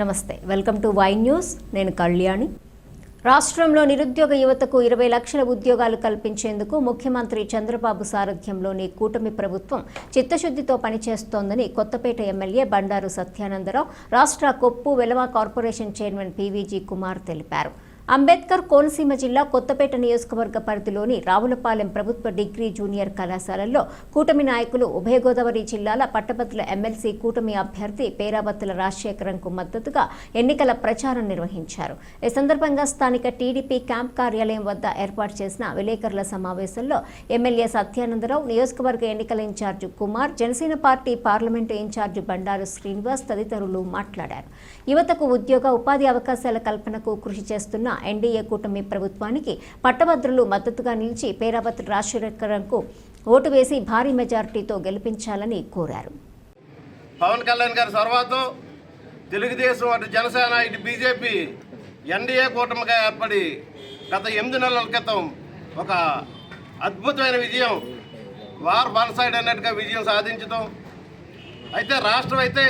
Namaste. Welcome to Y news. నేను కళ్యాణి. రాష్ట్రంలో నిరుద్యోగ యువతకు ఇరవై లక్షల ఉద్యోగాలు కల్పించేందుకు ముఖ్యమంత్రి చంద్రబాబు సారథ్యంలోని కూటమి ప్రభుత్వం చిత్తశుద్ధితో పనిచేస్తోందని కొత్తపేట ఎమ్మెల్యే బండారు సత్యానందరావు రాష్ట్ర కొప్పు వెలవ corporation chairman P V G Kumar తెలిపారు. అంబేద్కర్ కోనసీమ జిల్లా కొత్తపేట నియోజకవర్గ పరిధిలోని రావులపాలెం ప్రభుత్వ డిగ్రీ జూనియర్ కళాశాలల్లో కూటమి నాయకులు ఉభయ గోదావరి జిల్లాల పట్టభద్రుల ఎమ్మెల్సీ కూటమి అభ్యర్థి పేరాబత్తుల రాజశేఖరంకు మద్దతుగా ఎన్నికల ప్రచారం నిర్వహించారు. ఈ సందర్భంగా స్థానిక టీడీపీ క్యాంప్ కార్యాలయం వద్ద ఏర్పాటు చేసిన విలేకరుల సమావేశంలో ఎమ్మెల్యే సత్యానందరావు నియోజకవర్గ ఎన్నికల incharge Kumar Janasena party parliament incharge Bandaru Srinivas తదితరులు మాట్లాడారు. యువతకు ఉద్యోగ ఉపాధి అవకాశాల కల్పనకు కృషి చేస్తున్న ఎన్డీఏ కూటమి ప్రభుత్వానికి పట్టభద్రులు మద్దతుగా నిలిచి పేరాపత్రి రాజశేఖరంకు ఓటు వేసి భారీ మెజారిటీతో గెలిపించాలని కోరారు. పవన్ కళ్యాణ్ గారి సర్వాతో తెలుగుదేశం అటు జనసేన ఇటు బీజేపీ ఎన్డీఏ కూటమిగా ఏర్పడి గత ఎనిమిది నెలల క్రితం ఒక అద్భుతమైన విజయం వార్ వన్ సైడ్ అన్నట్టుగా విజయం సాధించడం. అయితే రాష్ట్రం అయితే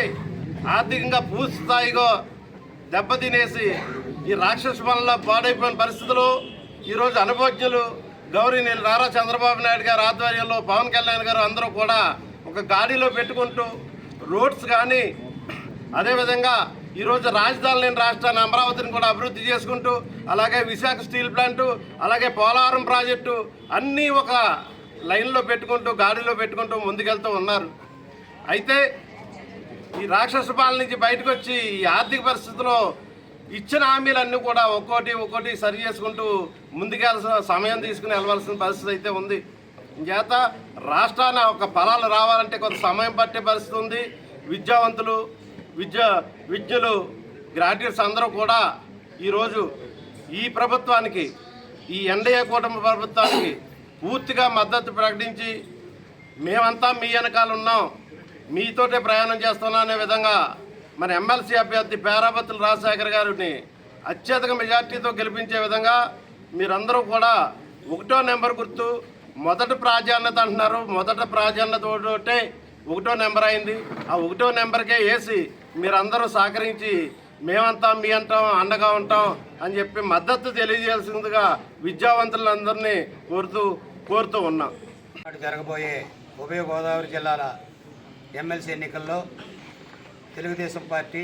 ఆర్థికంగా పూర్తి స్థాయిగా దెబ్బతినేసి ఈ రాక్షస పనుల పాడైపోయిన పరిస్థితులు ఈరోజు అనుభవజ్ఞులు నేను నారా చంద్రబాబు నాయుడు గారు ఆధ్వర్యంలో పవన్ కళ్యాణ్ గారు అందరూ కూడా ఒక గాడిలో పెట్టుకుంటూ రోడ్స్ కానీ అదేవిధంగా ఈరోజు రాజధాని లేని రాష్ట్రాన్ని అమరావతిని కూడా అభివృద్ధి చేసుకుంటూ అలాగే విశాఖ స్టీల్ ప్లాంటు అలాగే పోలవరం ప్రాజెక్టు అన్నీ ఒక లైన్లో పెట్టుకుంటూ గాడిలో పెట్టుకుంటూ ముందుకెళ్తూ ఉన్నారు. అయితే ఈ రాక్షస పాలన నుంచి బయటకు వచ్చి ఈ ఆర్థిక పరిస్థితిలో ఇచ్చిన హామీలన్నీ కూడా ఒక్కోటి ఒక్కోటి సరి చేసుకుంటూ ముందుకెళ్ళాల్సిన సమయం తీసుకుని వెళ్ళవలసిన పరిస్థితి అయితే ఉంది. చేత రాష్ట్రాన ఒక ఫలాలు రావాలంటే కొంత సమయం పట్టే పరిస్థితి ఉంది. విద్యావంతులు విద్య విద్యలు గ్రాడ్యుయేట్స్ అందరూ కూడా ఈరోజు ఈ ప్రభుత్వానికి ఈ ఎన్డీఏ కూటమి ప్రభుత్వానికి పూర్తిగా మద్దతు ప్రకటించి మేమంతా మీ వెనకాల ఉన్నాం. మీతోటే ప్రయాణం చేస్తున్నా అనే విధంగా మన ఎమ్మెల్సీ అభ్యర్థి పేరాబత్తుల రాజశేఖర్ గారిని అత్యధిక మెజార్టీతో గెలిపించే విధంగా మీరందరూ కూడా ఒకటో నెంబర్ గుర్తు మొదటి ప్రాధాన్యత అంటున్నారు. మొదటి ప్రాధాన్యతతోటే ఒకటో నెంబర్ అయింది. ఆ ఒకటో నెంబర్కే వేసి మీరందరూ సహకరించి మేమంతా మీ అంటాం అండగా ఉంటాం అని చెప్పి మద్దతు తెలియజేయాల్సిందిగా విద్యావంతులందరినీ కోరుతూ కోరుతూ ఉన్నాం. జరగబోయే ఉభయ గోదావరి జిల్లాల ఎమ్మెల్సీ ఎన్నికల్లో తెలుగుదేశం పార్టీ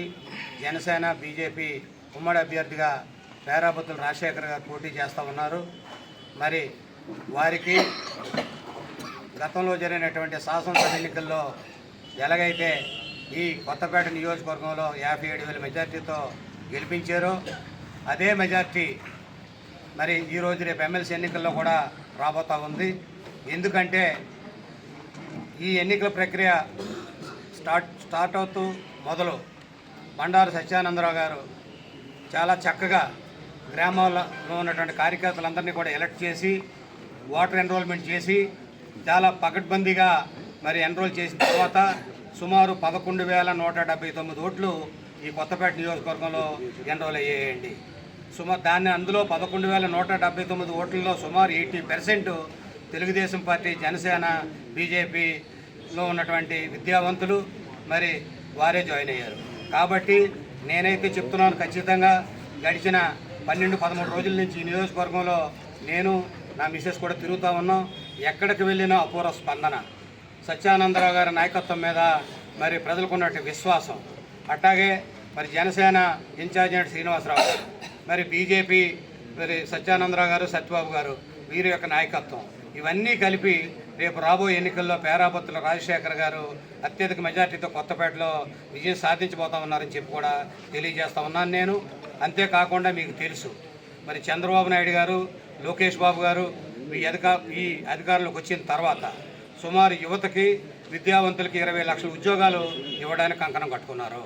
జనసేన బీజేపీ ఉమ్మడి అభ్యర్థిగా పేరాబత్తుల రాజశేఖర్ గారు పోటీ చేస్తూ ఉన్నారు. మరి వారికి గతంలో జరిగినటువంటి శాసనసభ ఎన్నికల్లో ఎలాగైతే ఈ కొత్తపేట నియోజకవర్గంలో యాభై ఏడు వేల మెజార్టీతో గెలిపించారో అదే మెజార్టీ మరి ఈరోజు రేపు ఎమ్మెల్సీ ఎన్నికల్లో కూడా రాబోతా ఉంది. ఎందుకంటే ఈ ఎన్నికల ప్రక్రియ స్టార్ట్ స్టార్ట్ అవుతూ మొదలు బండారు సత్యానందరావు గారు చాలా చక్కగా గ్రామాల్లో ఉన్నటువంటి కార్యకర్తలందరినీ కూడా ఎలక్ట్ చేసి ఓటర్ ఎన్రోల్మెంట్ చేసి చాలా పకడ్బందీగా మరి ఎన్రోల్ చేసిన తర్వాత సుమారు పదకొండు వేల నూట డెబ్బై తొమ్మిది ఓట్లు ఈ కొత్తపేట నియోజకవర్గంలో ఎన్రోల్ అయ్యాయండి. సుమారు దాన్ని అందులో పదకొండు వేల నూట డెబ్బై తొమ్మిది ఓట్లలో సుమారు eighty percent Telugu Desam party Janasena బీజేపీలో ఉన్నటువంటి విద్యావంతులు మరి వారే జాయిన్ అయ్యారు. కాబట్టి నేనైతే చెప్తున్నాను ఖచ్చితంగా గడిచిన పన్నెండు పదమూడు రోజుల నుంచి ఈ నియోజకవర్గంలో నేను నా మిసెస్ కూడా తిరుగుతూ ఉన్నాం. ఎక్కడికి వెళ్ళినా అపూర్వ స్పందన. సత్యానందరావు గారి నాయకత్వం మీద మరి ప్రజలకు ఉన్నటువంటి విశ్వాసం. అట్లాగే మరి జనసేన ఇన్ఛార్జ్ శ్రీనివాసరావు గారు మరి బీజేపీ మరి సత్యానందరావు గారు సత్యబాబు గారు వీరి యొక్క నాయకత్వం. ఇవన్నీ కలిపి రేపు రాబోయే ఎన్నికల్లో పేరాపత్తుల రాజశేఖర్ గారు అత్యధిక మెజార్టీతో కొత్తపేటలో విజయం సాధించబోతా ఉన్నారని చెప్పి కూడా తెలియజేస్తా ఉన్నాను నేను. అంతేకాకుండా మీకు తెలుసు మరి చంద్రబాబు నాయుడు గారు లోకేష్ బాబు గారు ఈ అధికా ఈ అధికారంలోకి వచ్చిన తర్వాత సుమారు యువతకి విద్యావంతులకి ఇరవై లక్షల ఉద్యోగాలు ఇవ్వడానికి కంకణం కట్టుకున్నారు.